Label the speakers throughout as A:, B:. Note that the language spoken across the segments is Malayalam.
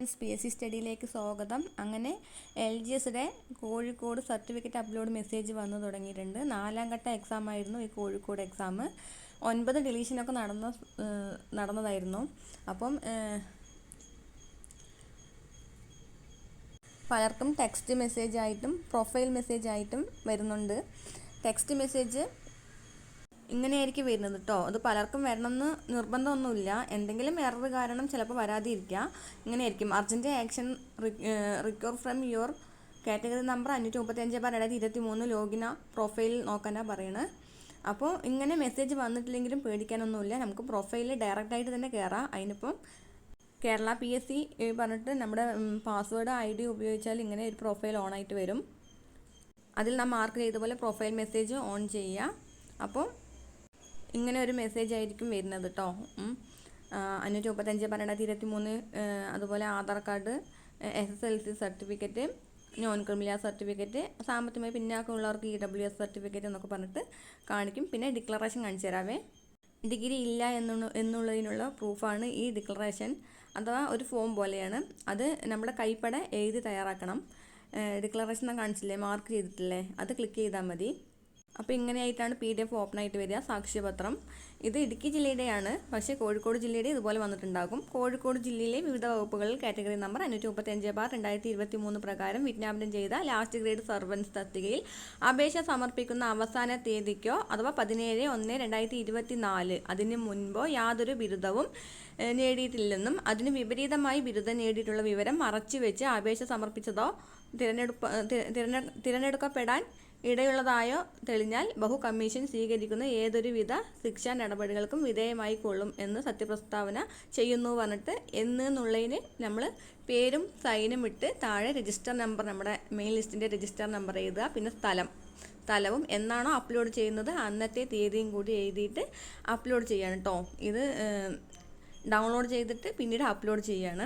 A: പി എസ് സി സ്റ്റഡിയിലേക്ക് സ്വാഗതം. അങ്ങനെ എൽ ജി എസിന്റെ കോഴിക്കോട് സർട്ടിഫിക്കറ്റ് അപ്ലോഡ് മെസ്സേജ് വന്നു തുടങ്ങിയിട്ടുണ്ട്. നാലാം ഘട്ട എക്സാം ആയിരുന്നു ഈ കോഴിക്കോട് എക്സാം ഒൻപത് ഡിലീഷനൊക്കെ നടന്ന നടന്നതായിരുന്നു. അപ്പം പലർക്കും ടെക്സ്റ്റ് മെസ്സേജായിട്ടും പ്രൊഫൈൽ മെസ്സേജായിട്ടും വരുന്നുണ്ട്. ടെക്സ്റ്റ് മെസ്സേജ് ഇങ്ങനെയായിരിക്കും വരുന്നത് കേട്ടോ അത് പലർക്കും വരണമെന്ന് നിർബന്ധമൊന്നുമില്ല. എന്തെങ്കിലും എറർ കാരണം ചിലപ്പോൾ വരാതിരിക്കുക ഇങ്ങനെയായിരിക്കും. Urgent action recover from your category number അഞ്ഞൂറ്റി മുപ്പത്തഞ്ച് ബാർ രണ്ടായിരത്തി ഇരുപത്തി മൂന്ന് ലോഗിന പ്രൊഫൈൽ നോക്കാനാണ് പറയുന്നത് അപ്പോൾ ഇങ്ങനെ മെസ്സേജ് വന്നിട്ടില്ലെങ്കിലും പേടിക്കാനൊന്നുമില്ല. നമുക്ക് പ്രൊഫൈലിൽ ഡയറക്റ്റായിട്ട് തന്നെ കയറാം അതിനിപ്പം കേരള പി എസ് സി പറഞ്ഞിട്ട് നമ്മുടെ പാസ്വേഡ് ഐ ഡി ഉപയോഗിച്ചാൽ ഇങ്ങനെ ഒരു പ്രൊഫൈൽ ഓൺ ആയിട്ട് വരും. അതിൽ നാം മാർക്ക് ചെയ്ത പോലെ പ്രൊഫൈൽ മെസ്സേജ് ഓൺ ചെയ്യുക അപ്പോൾ ഇങ്ങനെ ഒരു മെസ്സേജ് ആയിരിക്കും വരുന്നത് കേട്ടോ അഞ്ഞൂറ്റി മുപ്പത്തഞ്ച് പന്ത്രണ്ടായിരത്തി ഇരുപത്തി മൂന്ന് അതുപോലെ Aadhaar card S S L C certificate non criminal certificate സാമ്പത്തികമായി പിന്നാക്കമുള്ളവർക്ക് ഇ ഡബ്ല്യു എസ് സർട്ടിഫിക്കറ്റ് എന്നൊക്കെ പറഞ്ഞിട്ട് കാണിക്കും. പിന്നെ ഡിക്ലറേഷൻ കാണിച്ചു തരാവേ. ഡിഗ്രി ഇല്ല എന്നുള്ള എന്നുള്ളതിനുള്ള പ്രൂഫാണ് ഈ ഡിക്ലറേഷൻ അഥവാ ഒരു ഫോം പോലെയാണ്. അത് നമ്മുടെ കൈപ്പട എഴുതി തയ്യാറാക്കണം. ഡിക്ലറേഷൻ കാണിച്ചില്ലേ? മാർക്ക് ചെയ്തിട്ടില്ലേ? അത് ക്ലിക്ക് ചെയ്താൽ മതി. അപ്പോൾ ഇങ്ങനെയായിട്ടാണ് പി ഡി എഫ് ഓപ്പൺ ആയിട്ട് വരിക. സാക്ഷ്യപത്രം. ഇത് ഇടുക്കി ജില്ലയുടെയാണ്. പക്ഷേ കോഴിക്കോട് ജില്ലയുടെ ഇതുപോലെ വന്നിട്ടുണ്ടാകും. കോഴിക്കോട് ജില്ലയിലെ വിവിധ വകുപ്പുകളിൽ കാറ്റഗറി നമ്പർ അഞ്ഞൂറ്റി മുപ്പത്തഞ്ച് ബാർ രണ്ടായിരത്തി ഇരുപത്തി മൂന്ന് പ്രകാരം വിജ്ഞാപനം ചെയ്ത ലാസ്റ്റ് ഗ്രേഡ് സർവൻസ് തസ്തികയിൽ അപേക്ഷ സമർപ്പിക്കുന്ന അവസാന തീയതിക്കോ അഥവാ പതിനേഴ് ഒന്ന് രണ്ടായിരത്തി ഇരുപത്തി നാല് അതിന് മുൻപോ യാതൊരു ബിരുദവും നേടിയിട്ടില്ലെന്നും അതിന് വിപരീതമായി ബിരുദം നേടിയിട്ടുള്ള വിവരം മറച്ചുവെച്ച് അപേക്ഷ സമർപ്പിച്ചതോ തിരഞ്ഞെടുപ്പ് തിരഞ്ഞെടുക്കപ്പെടാൻ ഇടയുള്ളതായോ തെളിഞ്ഞാൽ ബഹു കമ്മീഷൻ സ്വീകരിക്കുന്ന ഏതൊരുവിധ ശിക്ഷാ നടപടികൾക്കും വിധേയമായിക്കൊള്ളും എന്ന് സത്യപ്രസ്താവന ചെയ്യുന്നു പറഞ്ഞിട്ട് എന്നുള്ളതിന് നമ്മൾ പേരും സൈനും ഇട്ട് താഴെ രജിസ്റ്റർ നമ്പർ നമ്മുടെ മെയിൻ ലിസ്റ്റിന്റെ രജിസ്റ്റർ നമ്പർ എഴുതുക പിന്നെ സ്ഥലം. സ്ഥലവും എന്നാണോ അപ്ലോഡ് ചെയ്യുന്നത്? അന്നത്തെ തീയതിയും കൂടി എഴുതിയിട്ട് അപ്ലോഡ് ചെയ്യണം കേട്ടോ ഇത് ഡൗൺലോഡ് ചെയ്തിട്ട് പിന്നീട് അപ്ലോഡ് ചെയ്യാണ്.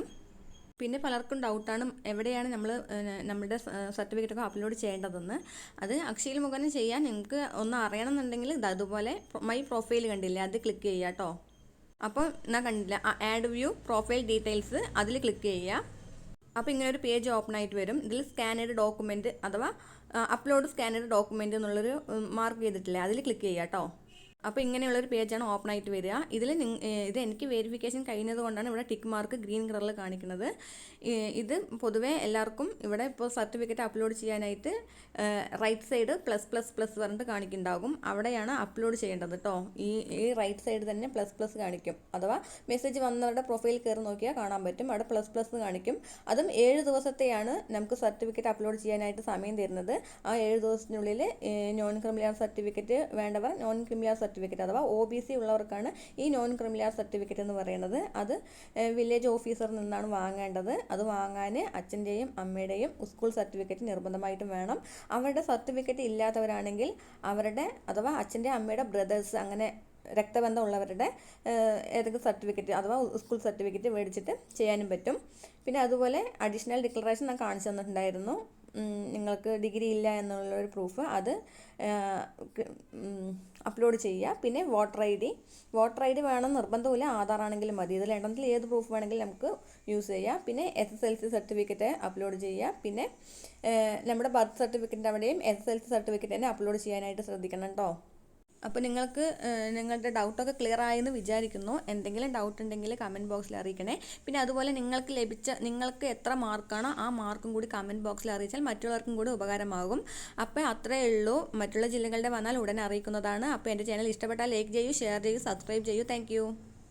A: പിന്നെ പലർക്കും ഡൗട്ടാണ് എവിടെയാണ് നമ്മൾ നമ്മുടെ സർട്ടിഫിക്കറ്റൊക്കെ അപ്ലോഡ് ചെയ്യേണ്ടതെന്ന്. അത് അക്ഷയിൽ മുഖേന ചെയ്യാൻ നിങ്ങൾക്ക് ഒന്ന് അറിയണമെന്നുണ്ടെങ്കിൽ അതുപോലെ മൈ പ്രൊഫൈൽ കണ്ടില്ലേ അത് ക്ലിക്ക് ചെയ്യുക കേട്ടോ. അപ്പോൾ എന്നാൽ കണ്ടില്ല ആഡ് വ്യൂ പ്രൊഫൈൽ ഡീറ്റെയിൽസ് അതിൽ ക്ലിക്ക് ചെയ്യുക. അപ്പോൾ ഇങ്ങനെ ഒരു പേജ് ഓപ്പൺ ആയിട്ട് വരും. ഇതിൽ സ്കാനഡ് ഡോക്യുമെന്റ് അഥവാ അപ്ലോഡ് സ്കാനഡ് ഡോക്യുമെന്റ് എന്നുള്ളൊരു മാർക്ക് ചെയ്തിട്ടില്ലേ അതിൽ ക്ലിക്ക് ചെയ്യുക കേട്ടോ. അപ്പോൾ ഇങ്ങനെയുള്ളൊരു പേജാണ് ഓപ്പൺ ആയിട്ട് വരിക. ഇതിൽ ഇത് എനിക്ക് വെരിഫിക്കേഷൻ കഴിഞ്ഞത് കൊണ്ടാണ് ഇവിടെ ടിക്ക് മാർക്ക് ഗ്രീൻ കളറിൽ കാണിക്കുന്നത്. ഇത് പൊതുവേ എല്ലാവർക്കും ഇവിടെ ഇപ്പോൾ സർട്ടിഫിക്കറ്റ് അപ്ലോഡ് ചെയ്യാനായിട്ട് right side plus plus plus പറഞ്ഞിട്ട് കാണിക്കുന്നുണ്ടാകും. അവിടെയാണ് അപ്ലോഡ് ചെയ്യേണ്ടത് കേട്ടോ ഈ ഈ റൈറ്റ് സൈഡ് തന്നെ പ്ലസ് പ്ലസ് കാണിക്കും. അഥവാ മെസ്സേജ് വന്നവരുടെ പ്രൊഫൈൽ കയറി നോക്കിയാൽ കാണാൻ പറ്റും. അവിടെ പ്ലസ് പ്ലസ് കാണിക്കും. അതും ഏഴ് ദിവസത്തെയാണ് നമുക്ക് സർട്ടിഫിക്കറ്റ് അപ്ലോഡ് ചെയ്യാനായിട്ട് സമയം തരുന്നത്. ആ ഏഴ് ദിവസത്തിനുള്ളിൽ നോൺ ക്രിമിലിയർ സർട്ടിഫിക്കറ്റ് വേണ്ടവർ നോൺ ക്രിമിലിയർ സർട്ടിഫിക്കറ്റ് അഥവാ ഒ ബി സി ഉള്ളവർക്കാണ് ഈ നോൺ ക്രിമിനൽ സർട്ടിഫിക്കറ്റ് എന്ന് പറയുന്നത്. അത് വില്ലേജ് ഓഫീസറിൽ നിന്നാണ് വാങ്ങേണ്ടത്. അത് വാങ്ങാൻ അച്ഛന്റെയും അമ്മയുടെയും സ്കൂൾ സർട്ടിഫിക്കറ്റ് നിർബന്ധമായിട്ടും വേണം. അവരുടെ സർട്ടിഫിക്കറ്റ് ഇല്ലാത്തവരാണെങ്കിൽ അവരുടെ അഥവാ അച്ഛന്റെ അമ്മയുടെ ബ്രദേഴ്സ് അങ്ങനെ രക്തബന്ധമുള്ളവരുടെ ഏതെങ്കിലും സർട്ടിഫിക്കറ്റ് അഥവാ സ്കൂൾ സർട്ടിഫിക്കറ്റ് മേടിച്ചിട്ട് ചെയ്യാനും പറ്റും. പിന്നെ അതുപോലെ അഡീഷണൽ ഡിക്ലറേഷൻ ഞാൻ കാണിച്ചു തന്നിട്ടുണ്ടായിരുന്നു. നിങ്ങൾക്ക് ഡിഗ്രി ഇല്ല എന്നുള്ളൊരു പ്രൂഫ് അത് അപ്ലോഡ് ചെയ്യുക. പിന്നെ voter I D voter I D വേണം നിർബന്ധമില്ല ആധാർ ആണെങ്കിലും മതി. ഇതിൽ രണ്ടെണ്ണത്തിൽ ഏത് പ്രൂഫ് വേണമെങ്കിലും നമുക്ക് യൂസ് ചെയ്യാം. പിന്നെ S S L C certificate upload ചെയ്യുക. പിന്നെ നമ്മുടെ ബർത്ത് സർട്ടിഫിക്കറ്റിന്റെ അവിടെയും S S L C certificate തന്നെ അപ്ലോഡ് ചെയ്യാനായിട്ട് ശ്രദ്ധിക്കണം കേട്ടോ അപ്പോൾ നിങ്ങൾക്ക് നിങ്ങളുടെ ഡൗട്ടൊക്കെ ക്ലിയർ ആയെന്ന് വിചാരിക്കുന്നു. എന്തെങ്കിലും ഡൗട്ട് ഉണ്ടെങ്കിൽ കമന്റ് ബോക്സിൽ അറിയിക്കണേ. പിന്നെ അതുപോലെ നിങ്ങൾക്ക് ലഭിച്ച നിങ്ങൾക്ക് എത്ര മാർക്കാണോ ആ മാർക്കും കൂടി കമന്റ് ബോക്സിൽ അറിയിച്ചാൽ മറ്റുള്ളവർക്കും കൂടി ഉപകാരമാകും. അപ്പോൾ അത്രയേ ഉള്ളൂ. മറ്റുള്ള ജില്ലകളുടെ വന്നാൽ ഉടനെ അറിയിക്കുന്നതാണ്. അപ്പോൾ എന്റെ ചാനൽ ഇഷ്ടപ്പെട്ടാൽ ലൈക്ക് ചെയ്യൂ ഷെയർ ചെയ്യൂ സബ്സ്ക്രൈബ് ചെയ്യൂ. താങ്ക്